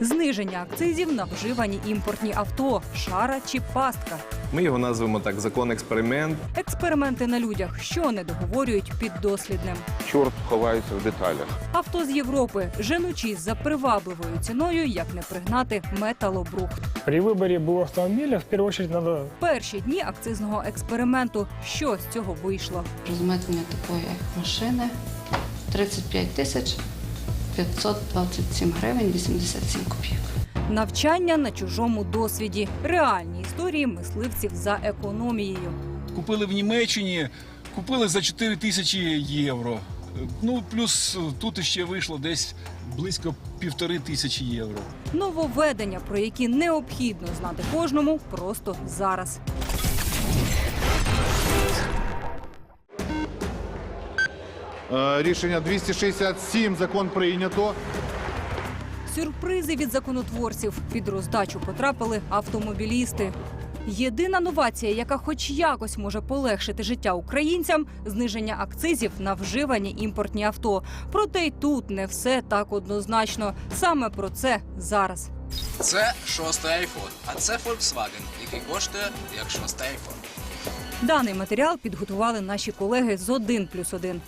Зниження акцизів на вживані імпортні авто, шара чи пастка. Ми його назвемо так закон експеримент. Експерименти на людях, що не договорюють під дослідним. Чорт ховається в деталях. Авто з Європи, женучись за привабливою ціною, як не пригнати металобрухт. При выборе БУ автомобиля в первую очередь надо Перші дні акцизного експерименту. Що з цього вийшло? Розмитнення такої машини 35 тисяч 527 гривень 87 копійок. Навчання на чужому досвіді, реальні історії мисливців за економією. Купили в Німеччині, купили за 4 тисячі євро. Ну, плюс тут ще вийшло десь близько півтори тисячі євро. Нововведення, про які необхідно знати кожному, просто зараз. Е, Рішення 267, закон прийнято. Сюрпризи від законотворців під роздачу потрапили автомобілісти. Єдина новація, яка хоч якось може полегшити життя українцям, зниження акцизів на вживані імпортні авто. Проте й тут не все так однозначно. Саме про це зараз. Це шостий айфон, а це Volkswagen, який коштує як шостий айфон. Даний матеріал підготували наші колеги з 1 плюс 1.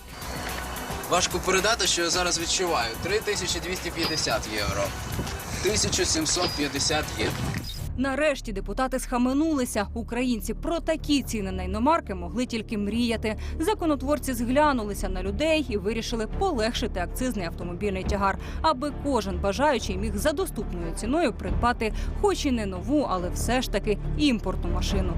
Важко передати, що я зараз відчуваю. 3250 євро. 1750 євро. Нарешті депутати схаменулися. Українці про такі ціни на іномарки могли тільки мріяти. Законотворці зглянулися на людей і вирішили полегшити акцизний автомобільний тягар, аби кожен бажаючий міг за доступною ціною придбати, хоч і не нову, але все ж таки імпортну машину.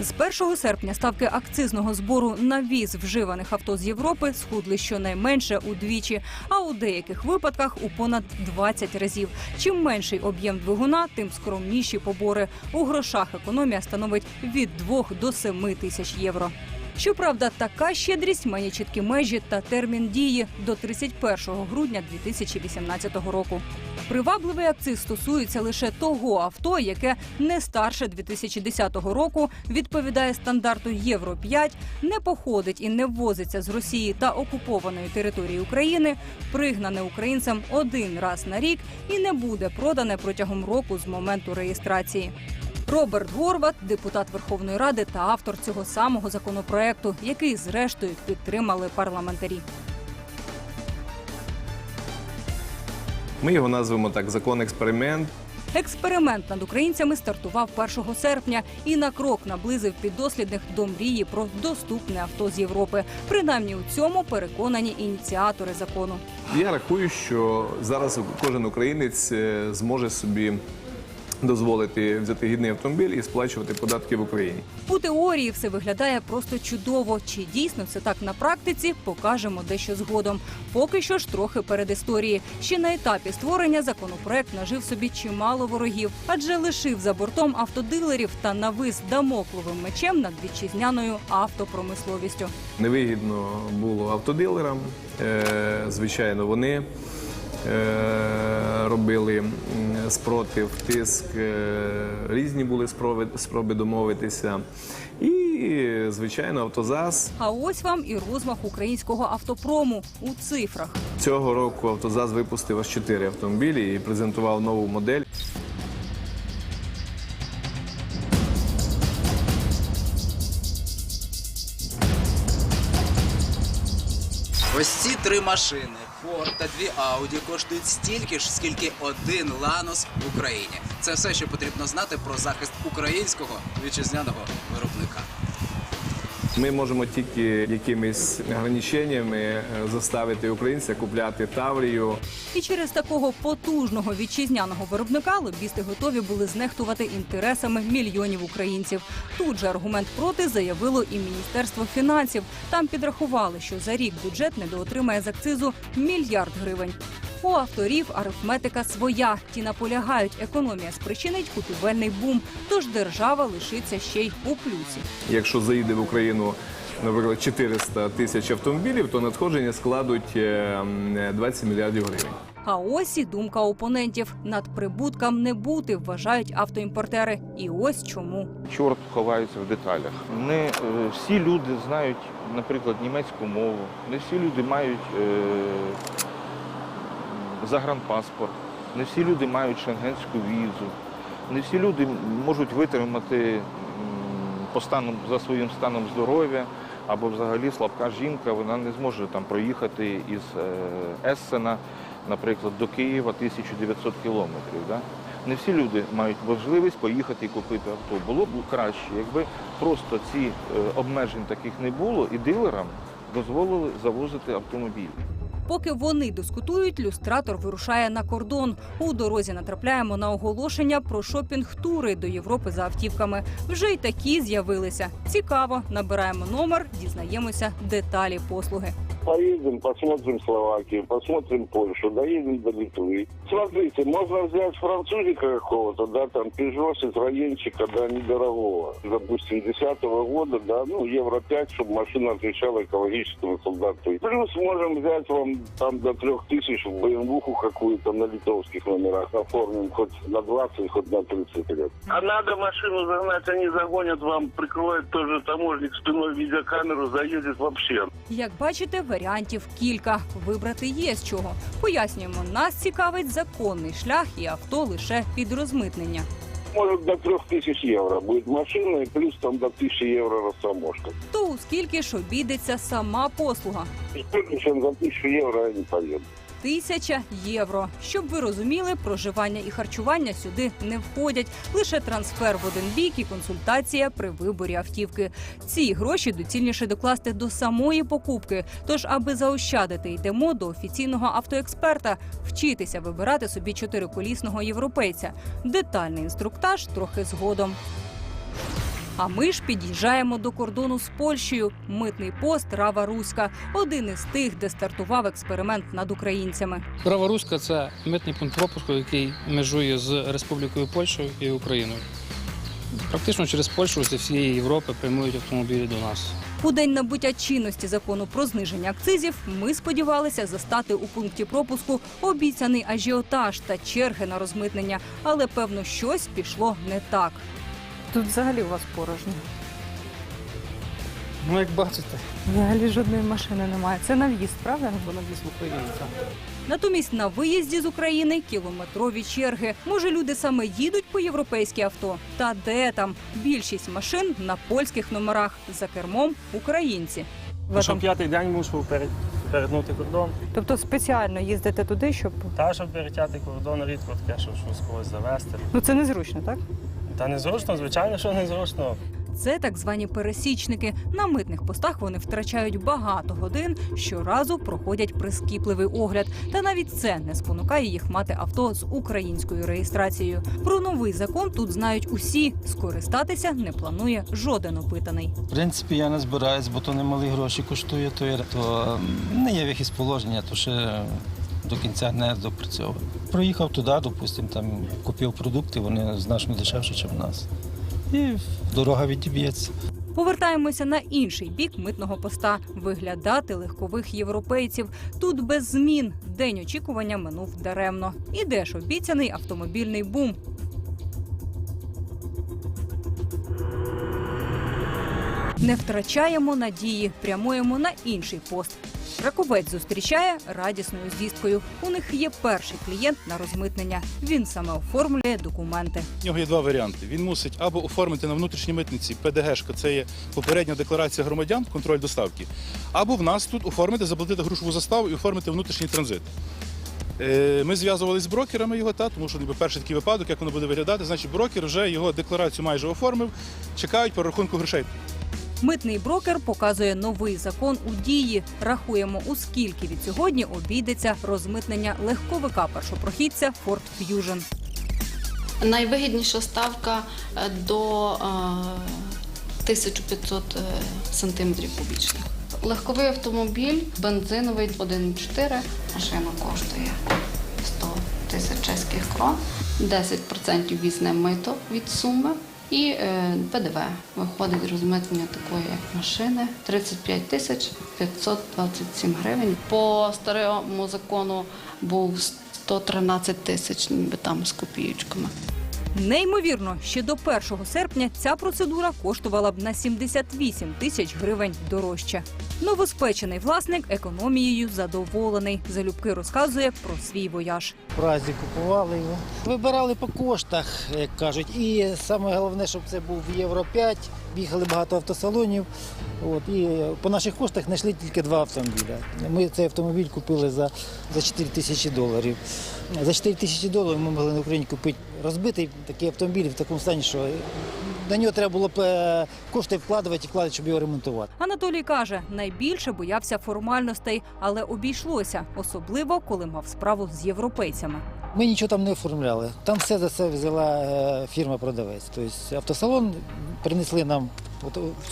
З 1 серпня ставки акцизного збору на віз вживаних авто з Європи схудли щонайменше удвічі, а у деяких випадках у понад 20 разів. Чим менший об'єм двигуна, тим скромніші побори. У грошах економія становить від 2 до 7 тисяч євро. Щоправда, така щедрість має чіткі межі та термін дії до 31 грудня 2018 року. Привабливий акциз стосується лише того авто, яке не старше 2010 року, відповідає стандарту Євро 5, не походить і не ввозиться з Росії та окупованої території України, пригнане українцям один раз на рік і не буде продане протягом року з моменту реєстрації. Роберт Горват, депутат Верховної Ради та автор цього самого законопроекту, який зрештою підтримали парламентарі. Ми його назвемо так закон експеримент. Експеримент над українцями стартував 1 серпня і на крок наблизив піддослідних до мрії про доступне авто з Європи. Принаймні у цьому переконані ініціатори закону. Я рахую, що зараз кожен українець е, зможе собі дозволити взяти гідний автомобіль і сплачувати податки в Україні. У теорії все виглядає просто чудово. Чи дійсно це так на практиці, покажемо дещо згодом. Поки що ж трохи перед історії. Ще на етапі створення законопроект нажив собі чимало ворогів, адже лишив за бортом автодилерів та навис дамокловим мечем над вітчизняною автопромисловістю. Невигідно було автодилерам. Е, Звичайно, вони робили спротив, тиск, е, різні були спроби, спроби домовитися. І, звичайно, автозас А ось вам і розмах українського автопрому у цифрах. цього року автозас випустив аж чотири автомобілі і презентував нову модель. Ось ці три машини Ford та дві Audi коштують стільки ж, скільки один Lanos в Україні. Це все, що потрібно знати про захист українського вітчизняного виробника. Ми можемо тільки якимись ограниченнями е, заставити українця купляти Таврію. І через такого потужного вітчизняного виробника лобісти готові були знехтувати інтересами мільйонів українців. Тут же аргумент проти заявило і міністерство фінансів. Там підрахували, що за рік бюджет недоотримає з акцизу мільярд гривень. У авторів арифметика своя. Ті наполягають, економія спричинить купівельний бум, тож держава лишиться ще й у плюсі. Якщо заїде в Україну, наприклад, 400 тисяч автомобілів, то надходження складуть е, 20 мільярдів гривень. А ось і думка опонентів над прибутком не бути, вважають автоімпортери. І ось чому. Чорт ховається в деталях. Не е, всі люди знають, наприклад, німецьку мову. Не всі люди мають е, загранпаспорт. Не всі люди мають шенгенську візу, не всі люди можуть витримати по стану, за своїм станом здоров'я, або взагалі слабка жінка, вона не зможе там проїхати із е, Ессена, наприклад, до Києва 1900 кілометрів. Да? Не всі люди мають можливість поїхати і купити авто. Було б краще, якби просто ці е, обмежень таких не було, і дилерам дозволили завозити автомобілі. Поки вони дискутують, люстратор вирушає на кордон. У дорозі натрапляємо на оголошення про шопінг-тури до Європи за автівками. Вже й такі з'явилися. Цікаво, набираємо номер, дізнаємося деталі послуги Поедем, посмотрим Словакию, посмотрим Польшу, доедем до Литвы. Смотрите, можно взять французика какого-то, да, там, Peugeot, Citroёнчика, да, недорогого. Допустим, 10 года, да, ну, евро 5, чтобы машина отвечала экологическому стандарту. Плюс можем взять вам там до 3000 BMW какую-то на литовских номерах, оформим хоть на 20, хоть на 30 лет. А надо машину загнать, они загонят вам, прикроет тоже таможник спиной видеокамеру, заедет вообще. Як бачите, варіантів кілька. Вибрати є з чого. Пояснюємо, нас цікавить законний шлях і авто лише під розмитнення. Може до 3000 євро буде машина, і плюс там до 1000 євро растаможка. То у скільки ж обійдеться сама послуга? Больше, за 1000 євро я не поеду. Тисяча євро. Щоб ви розуміли, проживання і харчування сюди не входять. Лише трансфер в один бік і консультація при виборі автівки. Ці гроші доцільніше докласти до самої покупки. Тож, аби заощадити, йдемо до офіційного автоексперта, вчитися вибирати собі чотириколісного європейця. Детальний інструктаж трохи згодом. А ми ж під'їжджаємо до кордону з Польщею. Митний пост Рава Руська один із тих, де стартував експеримент над українцями. Права Руська це митний пункт пропуску, який межує з Республікою Польщею і Україною. Практично через Польщу зі всієї Європи прямують автомобілі до нас. У день набуття чинності закону про зниження акцизів ми сподівалися застати у пункті пропуску обіцяний ажіотаж та черги на розмитнення, але певно щось пішло не так. Тут взагалі у вас порожньо. Ну, як бачите, Взагалі жодної машини немає. Це на в'їзд, правда? вона десь в Україні. так. Натомість на виїзді з України кілометрові черги. Може, люди саме їдуть по європейські авто? Та де там? Більшість машин на польських номерах за кермом українці. Ви там- п'ятий день мусив перетнути кордон. Тобто спеціально їздите туди, щоб. Та, щоб перетяти кордон, рідко таке, що щось когось завести. Ну це незручно, так? Та незручно, звичайно, що незручно. Це так звані пересічники. На митних постах вони втрачають багато годин, щоразу проходять прискіпливий огляд. Та навіть це не спонукає їх мати авто з українською реєстрацією. Про новий закон тут знають усі. Скористатися не планує жоден опитаний. В принципі, я не збираюсь, бо то немалі гроші коштує, то, є- то не є вихід з положення, то ще до кінця не допрацьовую. Проїхав туди, допустимо, там купив продукти, вони значно дешевші, ніж в нас. І дорога відіб'ється. Повертаємося на інший бік митного поста. Виглядати легкових європейців. Тут без змін. День очікування минув даремно. І де ж обіцяний автомобільний бум. Не втрачаємо надії, прямуємо на інший пост. Раковець зустрічає радісною звісткою. У них є перший клієнт на розмитнення. Він саме оформлює документи. У нього є два варіанти. Він мусить або оформити на внутрішній митниці ПДГшка, це є попередня декларація громадян, контроль доставки, або в нас тут оформити, заплатити грошову заставу і оформити внутрішній транзит. Е, Ми зв'язувалися з брокерами його, та, тому що ніби перший такий випадок, як воно буде виглядати, значить брокер вже його декларацію майже оформив, чекають перерахунку грошей. Митний брокер показує новий закон у дії. Рахуємо, у скільки від сьогодні обійдеться розмитнення легковика першопрохідця Ford Fusion. Найвигідніша ставка е, до е, 1500 е, сантиметрів кубічних. Легковий автомобіль, бензиновий 1,4. Машина коштує 100 тисяч чеських крон. 10% візне мито від суми. І е, ПДВ виходить розмитнення такої машини 35 тисяч 527 гривень. По старому закону був 113 тисяч, ніби там з копієчками. Неймовірно, ще до 1 серпня ця процедура коштувала б на 78 тисяч гривень дорожче. Новоспечений власник економією задоволений. Залюбки розказує про свій вояж. В Празі купували його. Вибирали по коштах, як кажуть. І саме головне, щоб це був Євро 5. Їхали багато автосалонів. От, і по наших коштах знайшли тільки два автомобіля. Ми цей автомобіль купили за, за 4 тисячі доларів. За 4 тисячі доларів ми могли на Україні купити розбитий такий автомобіль в такому стані, що на нього треба було б кошти вкладувати і вкладати, щоб його ремонтувати. Анатолій каже, найбільше боявся формальностей, але обійшлося, особливо коли мав справу з європейцями. Ми нічого там не оформляли. Там все за це взяла е, фірма-продавець. Тобто автосалон принесли нам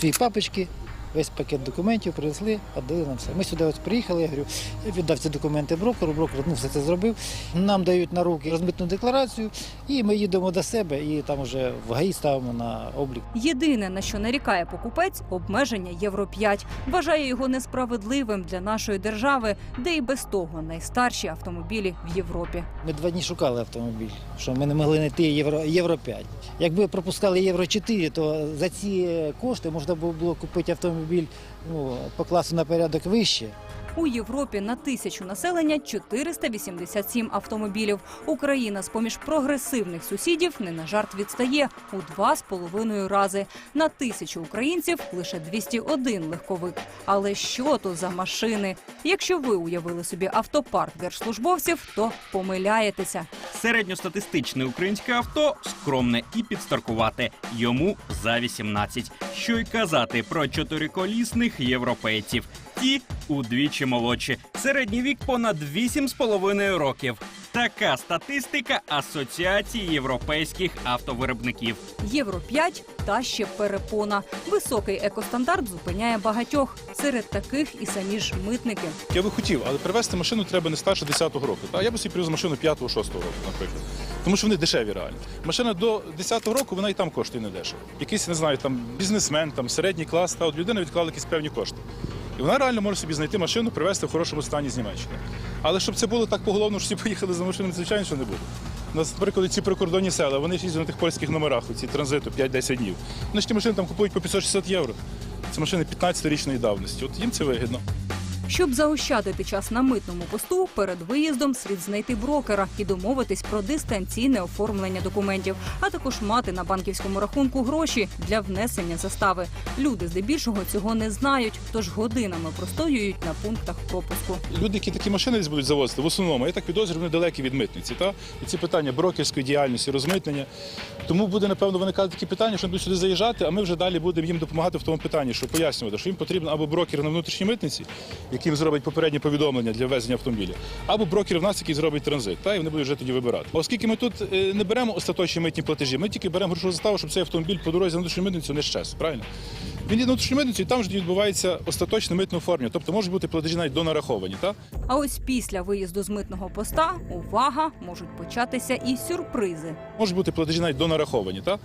ці папочки, весь пакет документів принесли, віддали нам все. Ми сюди ось приїхали, я говорю, я віддав ці документи брокеру, брокер ну, все це зробив. Нам дають на руки розмитну декларацію, і ми їдемо до себе і там вже в ГАІ ставимо на облік. Єдине на що нарікає покупець обмеження Євро 5 Вважає його несправедливим для нашої держави, де і без того найстарші автомобілі в Європі. Ми два дні шукали автомобіль, що ми не могли знайти євро, євро 5. Якби пропускали євро 4, то за ці кошти можна було купити автомобіль ну, покласти на порядок вище. У Європі на тисячу населення 487 автомобілів. Україна з поміж прогресивних сусідів не на жарт відстає у два з половиною рази. На тисячу українців лише 201 легковик. Але що то за машини? Якщо ви уявили собі автопарк держслужбовців, то помиляєтеся. Середньостатистичне українське авто скромне і підстаркувате. Йому за 18. Що й казати про чотириколісних європейців. Ті удвічі молодші. Середній вік понад 8,5 років. Така статистика Асоціації європейських автовиробників. Євро 5 та ще перепона. Високий екостандарт зупиняє багатьох. Серед таких і самі ж митники. Я би хотів, але привезти машину треба не старше 10-го року. Та? Я би собі привез машину 5-6 року, наприклад. Тому що вони дешеві реально. Машина до 10-го року вона і там коштує не дешево. Якийсь, не знаю, там бізнесмен, там середній клас, та от людина відклала якісь певні кошти. І вона реально може собі знайти машину, привезти в хорошому стані з Німеччини. Але щоб це було так поголовно, що всі поїхали за машинами, звичайно, що не буде. У нас, наприклад, ці прикордонні села, вони їздять на тих польських номерах, ці транзиту 5-10 днів. Вони ж ті машини там купують по 560 євро. Це машини 15-річної давності. От їм це вигідно. Щоб заощадити час на митному посту, перед виїздом слід знайти брокера і домовитись про дистанційне оформлення документів, а також мати на банківському рахунку гроші для внесення застави. Люди здебільшого цього не знають, тож годинами простоюють на пунктах пропуску. Люди, які такі машини будуть завозити, в основному, я так підозрюю, вони далекі від митниці. Та? І ці питання брокерської діяльності, розмитнення. Тому буде, напевно, виникати такі питання, що вони будуть сюди заїжджати, а ми вже далі будемо їм допомагати в тому питанні, що пояснювати, що їм потрібен або брокер на внутрішній митниці, який зробить попереднє повідомлення для ввезення автомобіля, або брокер в нас, який зробить транзит. Та? І вони будуть вже тоді вибирати. Оскільки ми тут е, не беремо остаточні митні платежі, ми тільки беремо грошову заставу, щоб цей автомобіль по дорозі на внутрішню митницю не щез. Правильно? Він є внутрішню митницю, і там вже відбувається остаточне митне оформлення. Тобто можуть бути платежі навіть донараховані. Та? А ось після виїзду з митного поста увага можуть початися і сюрпризи. Можуть бути платежі навіть донараховані, так?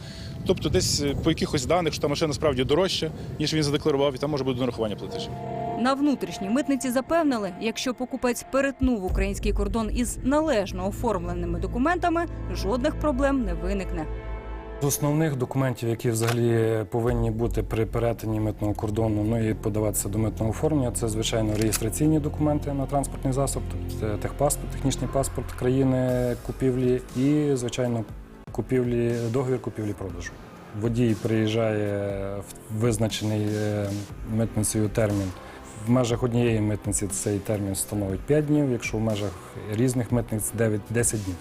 Тобто десь е, по якихось даних, що та машина справді дорожча, ніж він задекларував, і там може бути донарахування платежів. На внутрішній митниці запевнили, якщо покупець перетнув український кордон із належно оформленими документами, жодних проблем не виникне. З основних документів, які взагалі повинні бути при перетині митного кордону, ну і подаватися до митного оформлення, це звичайно реєстраційні документи на транспортний засіб, тобто техпаспорт, технічний паспорт країни купівлі і, звичайно, купівлі, договір купівлі-продажу. Водій приїжджає в визначений е, митницею термін. В межах однієї митниці цей термін становить 5 днів, якщо в межах різних митниць 9-10 днів.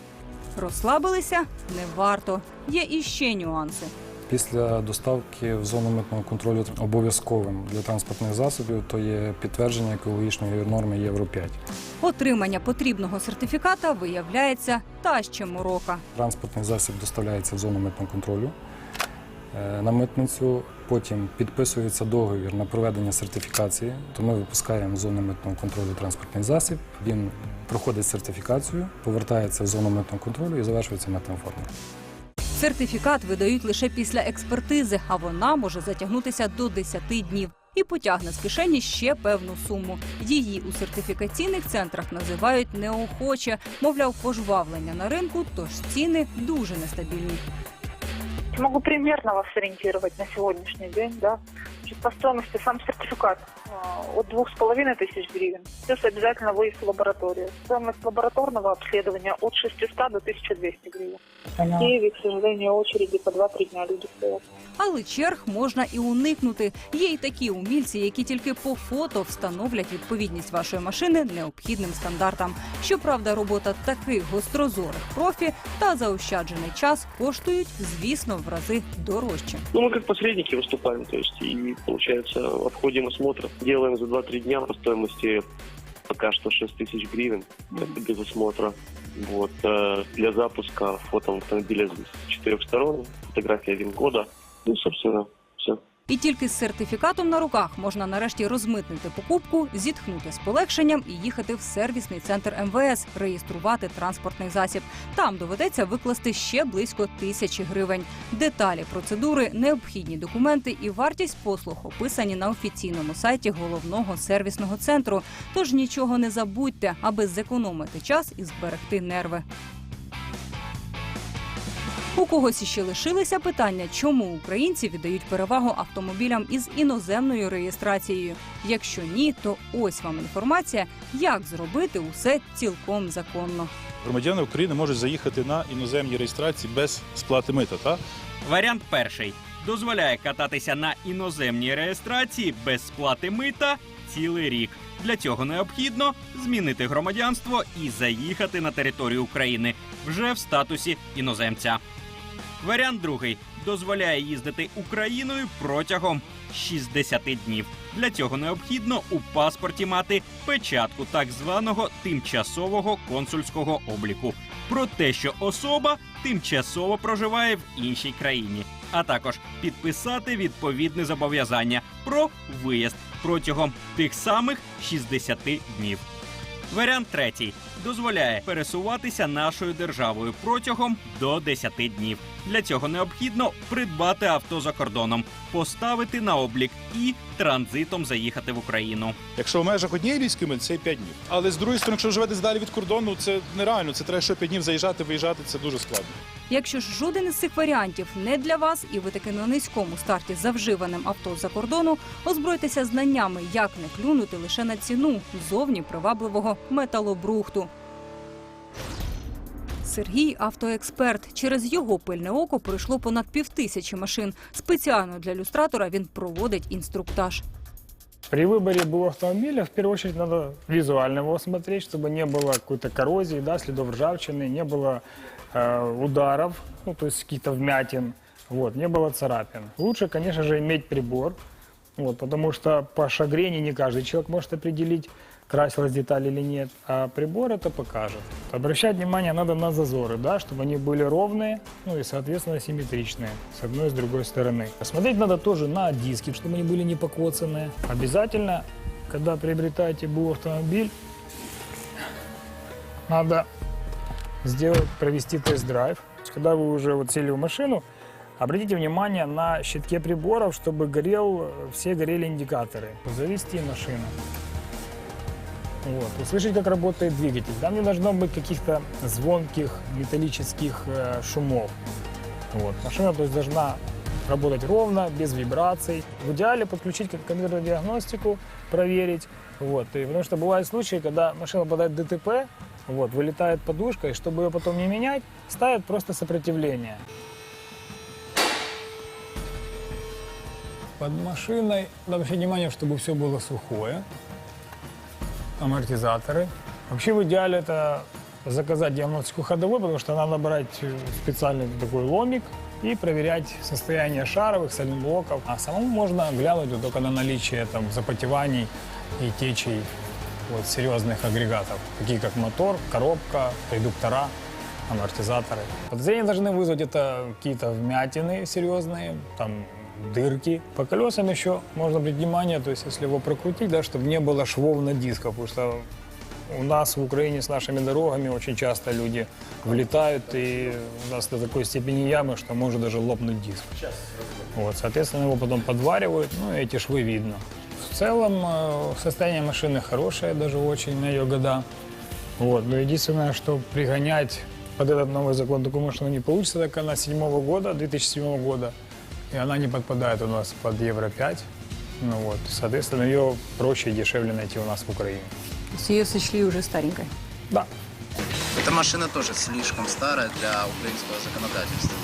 Розслабилися не варто. Є і ще нюанси. Після доставки в зону митного контролю обов'язковим для транспортних засобів то є підтвердження екологічної норми Євро 5. Отримання потрібного сертифіката виявляється та ще морока. Транспортний засіб доставляється в зону митного контролю на митницю. Потім підписується договір на проведення сертифікації. То ми випускаємо з зони митного контролю транспортний засіб. Він проходить сертифікацію, повертається в зону митного контролю і завершується митне оформлення. Сертифікат видають лише після експертизи, а вона може затягнутися до 10 днів. І потягне з кишені ще певну суму. Її у сертифікаційних центрах називають неохоче, мовляв, пожвавлення на ринку, тож ціни дуже нестабільні. Могу примерно вас ориентировать на сегодняшний день, да. Значит, по стоимости сам сертификат от двух с половиной тысяч гривен. Плюс обязательно выезд в лабораторию. Стоимость лабораторного обследования от 600 до 1200 гривен. В Киеве, к сожалению, очереди по 2-3 дня люди стоят. Але черг можна і уникнути. Є й такі умільці, які тільки по фото встановлять відповідність вашої машини необхідним стандартам. Щоправда, робота таких гострозорих профі та заощаджений час коштують, звісно, в рази дорожче. Ну, мы как посредники выступаем, то есть, и, получается, обходим осмотр, делаем за 2-3 дня по стоимости пока что 6 тысяч гривен, это без осмотра. Вот, э, для запуска фото автомобиля с четырех сторон, фотография ВИН-кода, ну, собственно, все. і тільки з сертифікатом на руках можна нарешті розмитнити покупку, зітхнути з полегшенням і їхати в сервісний центр МВС, реєструвати транспортний засіб. Там доведеться викласти ще близько тисячі гривень. Деталі процедури, необхідні документи і вартість послуг описані на офіційному сайті головного сервісного центру. Тож нічого не забудьте, аби зекономити час і зберегти нерви. У когось іще лишилися питання, чому українці віддають перевагу автомобілям із іноземною реєстрацією. Якщо ні, то ось вам інформація, як зробити усе цілком законно. Громадяни України можуть заїхати на іноземні реєстрації без сплати мита. Та? Варіант перший дозволяє кататися на іноземній реєстрації без сплати мита цілий рік. Для цього необхідно змінити громадянство і заїхати на територію України вже в статусі іноземця. Варіант другий дозволяє їздити Україною протягом 60 днів. Для цього необхідно у паспорті мати печатку так званого тимчасового консульського обліку про те, що особа тимчасово проживає в іншій країні, а також підписати відповідне зобов'язання про виїзд протягом тих самих 60 днів. Варіант третій дозволяє пересуватися нашою державою протягом до 10 днів. Для цього необхідно придбати авто за кордоном, поставити на облік і транзитом заїхати в Україну. Якщо в межах однієї військової мити, це 5 днів. Але з другої сторони, якщо живете далі від кордону, це нереально. Це треба що 5 днів заїжджати, виїжджати, це дуже складно. Якщо ж жоден із цих варіантів не для вас, і ви таки на низькому старті за вживаним авто з-за кордону, озбройтеся знаннями, як не клюнути лише на ціну зовні привабливого металобрухту. Сергій автоексперт. Через його пильне око пройшло понад півтисячі машин. Спеціально для люстратора він проводить інструктаж. При выборе был автомобиля, в первую очередь, надо визуально его смотреть, чтобы не было какой-то коррозии, да, следов ржавчины, не было э, ударов, ну, то есть каких-то вмятин, вот, не было царапин. Лучше, конечно же, иметь прибор, вот, потому что по шагрени не каждый человек может определить, красилась деталь или нет, а прибор это покажет. Обращать внимание надо на зазоры, да, чтобы они были ровные, ну и, соответственно, симметричные с одной и с другой стороны. Смотреть надо тоже на диски, чтобы они были не покоцанные. Обязательно, когда приобретаете БУ автомобиль, надо сделать, провести тест-драйв. Когда вы уже вот сели в машину, обратите внимание на щитке приборов, чтобы горел, все горели индикаторы. Завести машину. Вот. Услышать, как работает двигатель. Там не должно быть каких-то звонких металлических э, шумов. Вот. Машина то есть, должна работать ровно, без вибраций. В идеале подключить как компьютерную диагностику, проверить. Вот. И потому что бывают случаи, когда машина попадает в ДТП, вот, вылетает подушка, и чтобы ее потом не менять, ставят просто сопротивление. Под машиной надо обращать внимание, чтобы все было сухое. Амортизаторы. Вообще в идеале это заказать диагностику ходовой, потому что надо брать специальный такой ломик и проверять состояние шаровых, сайлентблоков. А самому можно глянуть вот только на наличие там, запотеваний и течей вот, серьезных агрегатов, такие как мотор, коробка, редуктора, амортизаторы. Подозрения должны вызвать это какие-то вмятины серьезные, там дырки. По колесам еще можно обратить внимание, то есть если его прокрутить, да, чтобы не было швов на дисках, потому что у нас в Украине с нашими дорогами очень часто люди влетают, и у нас до такой степени ямы, что может даже лопнуть диск. Вот, соответственно, его потом подваривают, ну, и эти швы видно. В целом, э, состояние машины хорошее, даже очень на ее года. Вот, но единственное, что пригонять под этот новый закон такую машину не получится, так она 7 года, 2007 года, и она не подпадает у нас под Евро 5. Ну вот, соответственно, ее проще и дешевле найти у нас в Украине. Ее сочли уже старенькой. Да. Эта машина тоже слишком старая для украинского законодательства.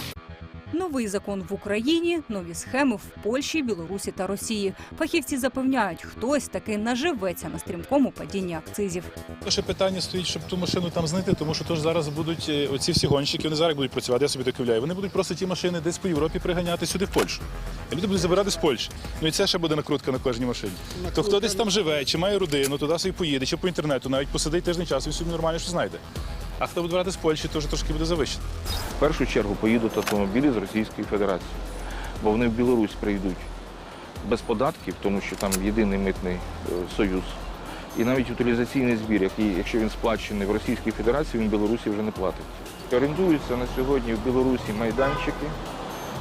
Новий закон в Україні, нові схеми в Польщі, Білорусі та Росії. Фахівці запевняють, хтось таки наживеться на стрімкому падінні акцизів. Ще питання стоїть, щоб ту машину там знайти, тому що тож зараз будуть е, оці всі гонщики, вони зараз будуть працювати, я собі так уявляю. Вони будуть просто ті машини десь по Європі приганяти сюди в Польщу. І люди будуть забирати з Польщі. Ну і це ще буде накрутка на кожній машині. То хто десь там живе, чи має родину, туди собі поїде, чи по інтернету, навіть посидить тиждень часу і собі нормально що знайде. А хто буде брати з Польщі, то трошки буде завищено. В першу чергу поїдуть автомобілі з Російської Федерації, бо вони в Білорусь прийдуть без податків, тому що там єдиний митний е, союз. І навіть утилізаційний збір, який, якщо він сплачений в Російській Федерації, він в Білорусі вже не платить. Орендуються на сьогодні в Білорусі майданчики.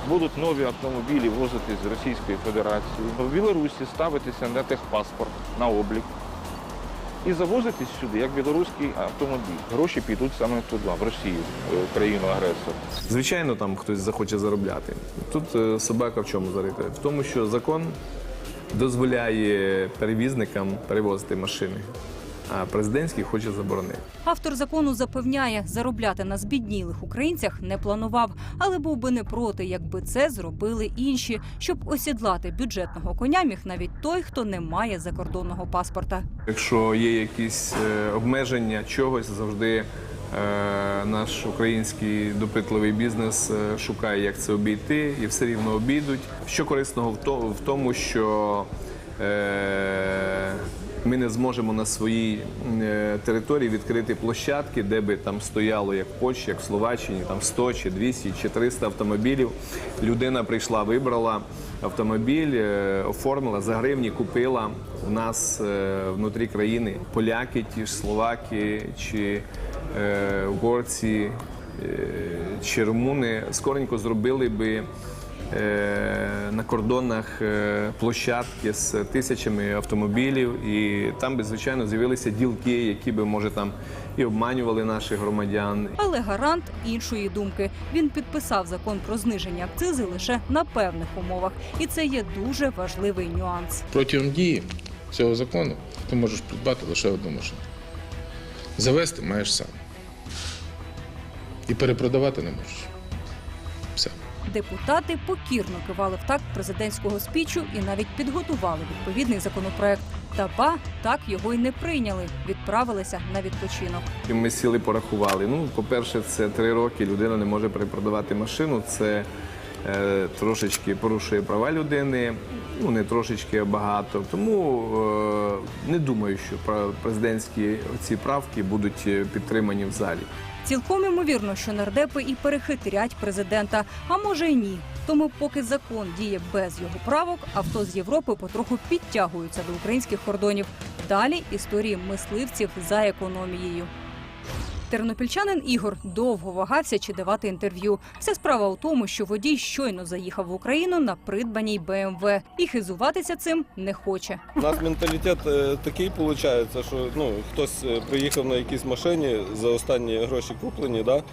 Будуть нові автомобілі возити з Російської Федерації. В Білорусі ставитися на техпаспорт, на облік і завозитись сюди як білоруський автомобіль. Гроші підуть саме туди, в Росію, в країну агресора. Звичайно, там хтось захоче заробляти. Тут е, собака в чому зарита? В тому, що закон дозволяє перевізникам перевозити машини, президентський хоче заборонити. Автор закону запевняє, заробляти на збіднілих українцях не планував, але був би не проти, якби це зробили інші, щоб осідлати бюджетного коня міг навіть той, хто не має закордонного паспорта. Якщо є якісь е, обмеження чогось, завжди е, наш український допитливий бізнес е, шукає, як це обійти, і все рівно обійдуть. Що корисного в тому, що ми не зможемо на своїй е, території відкрити площадки, де би там стояло як в Польщі, як в Словаччині, там 100 чи 200 чи 300 автомобілів. Людина прийшла, вибрала автомобіль, е, оформила за гривні, купила у нас е, внутрі країни. Поляки, ті ж словаки чи угорці чи румуни скоренько зробили би на кордонах е, площадки з тисячами автомобілів, і там би, звичайно, з'явилися ділки, які би, може, там і обманювали наших громадян. Але гарант іншої думки. Він підписав закон про зниження акцизи лише на певних умовах, і це є дуже важливий нюанс. Протягом дії цього закону ти можеш придбати лише одну машину. Завести маєш сам. І перепродавати не можеш. Депутати покірно кивали в такт президентського спічу і навіть підготували відповідний законопроект. Та ба так його й не прийняли. Відправилися на відпочинок. І Ми сіли, порахували. Ну, по-перше, це три роки людина не може перепродавати машину. Це е, трошечки порушує права людини. Ну не трошечки, а багато. Тому е, не думаю, що президентські ці правки будуть е, підтримані в залі. Цілком ймовірно, що нардепи і перехитрять президента, а може й ні. Тому, поки закон діє без його правок, авто з Європи потроху підтягуються до українських кордонів. Далі історії мисливців за економією. Тернопільчанин Ігор довго вагався чи давати інтерв'ю. Вся справа у тому, що водій щойно заїхав в Україну на придбаній БМВ і хизуватися цим не хоче. У нас менталітет е, такий виходить, що ну, хтось е, приїхав на якійсь машині за останні гроші куплені, да,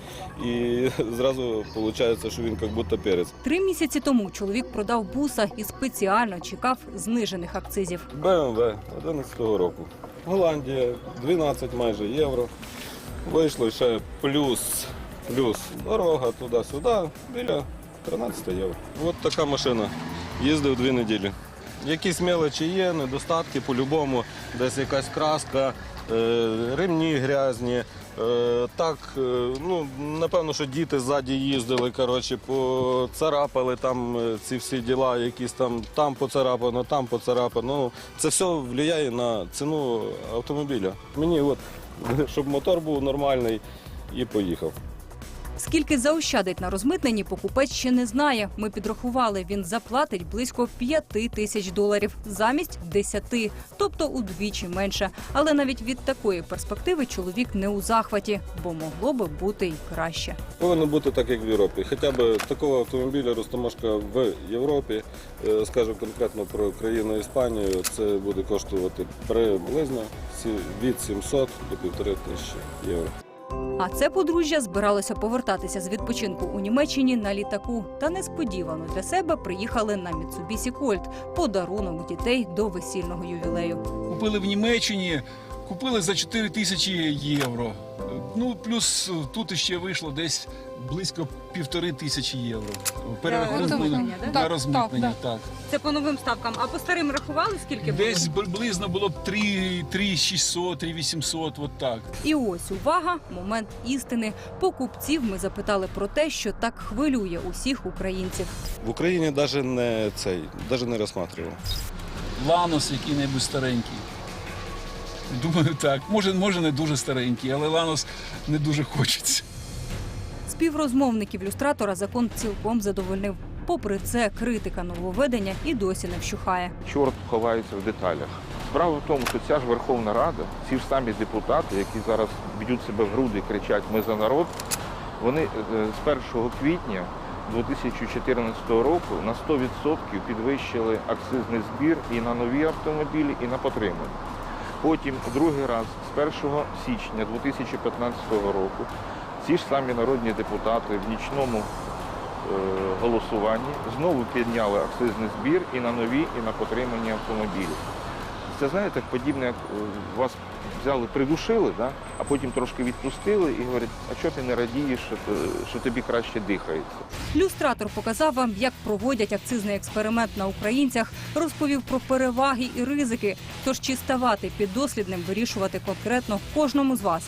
і зразу виходить, що він як будто перець. Три місяці тому чоловік продав буса і спеціально чекав знижених акцизів. БМВ 11-го року. Голландія 12 майже євро. Вийшло ще плюс, плюс дорога туди-сюди, біля 13 євро. От така машина. Їздив дві неділі. Якісь мелочі є, недостатки по-любому, десь якась краска, е, ремні грязні. Е, так, е, ну, напевно, що діти ззаді їздили, коротше, поцарапали там ці всі діла, якісь там, там поцарапано, там поцарапано. Ну, це все впливає на ціну автомобіля. Мені от, щоб мотор був нормальний і поїхав. Скільки заощадить на розмитненні, покупець ще не знає. Ми підрахували, він заплатить близько 5 тисяч доларів замість 10, тобто удвічі менше. Але навіть від такої перспективи чоловік не у захваті, бо могло би бути й краще. Повинно бути так, як в Європі. Хоча б такого автомобіля розтаможка в Європі, е, скажімо конкретно про країну Іспанію, це буде коштувати приблизно від 700 до 1500 тисячі євро. А це подружжя збиралося повертатися з відпочинку у Німеччині на літаку. Та несподівано для себе приїхали на Mitsubishi Colt – подарунок дітей до весільного ювілею. Купили в Німеччині, купили за 4 тисячі євро. Ну, плюс тут ще вийшло десь близько півтори тисячі євро. Перерахунку розмитнення, да? на розмитнення, так, так. Це по новим ставкам. А по старим рахували скільки було? Десь приблизно було б 3, 3 600, 3 800, от так. І ось увага, момент істини. Покупців ми запитали про те, що так хвилює усіх українців. В Україні навіть не цей, навіть не розглядав. Ланос який-небудь старенький. Думаю, так. Може, може, не дуже старенький, але Ланос не дуже хочеться. Співрозмовників люстратора закон цілком задовольнив. Попри це, критика нововведення і досі не вщухає. Чорт ховається в деталях. Справа в тому, що ця ж Верховна Рада, ці ж самі депутати, які зараз б'ють себе в груди і кричать Ми за народ, вони е, з 1 квітня 2014 року на 100% підвищили акцизний збір і на нові автомобілі, і на потримання. Потім другий раз з 1 січня 2015 року ці ж самі народні депутати в нічному е, голосуванні знову підняли акцизний збір і на нові, і на потримані автомобілі. Це знаєте, подібне, як у вас взяли, придушили, да? а потім трошки відпустили і говорять, а чого ти не радієш, що, що тобі краще дихається. Люстратор показав вам, як проводять акцизний експеримент на українцях, розповів про переваги і ризики. Тож чи ставати піддослідним вирішувати конкретно кожному з вас.